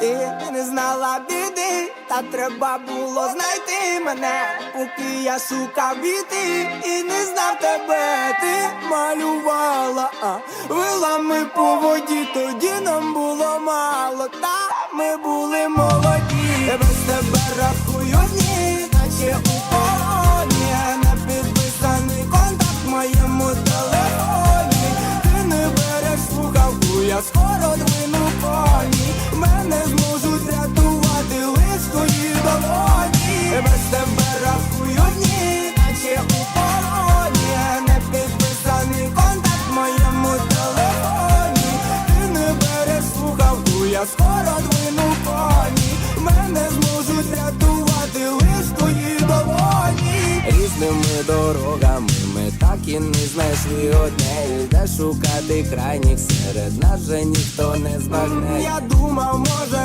Ти не знала біди, та треба було знайти мене, поки я сука біти і не знав тебе, ти малювала, а вилами по воді, тоді нам було мало, та ми були мало. Я скоро двину коні, мене зможуть рятувати лиш твої долоні, без тебе рахую дні, наче у полоні, не підписаний контакт в моєму телефоні, ти не береш слухавку, я скоро двину коні, мене зможуть дорогами ми так і не знайшли одне, де шукати крайніх серед нас же ніхто не збагне. Я думав, може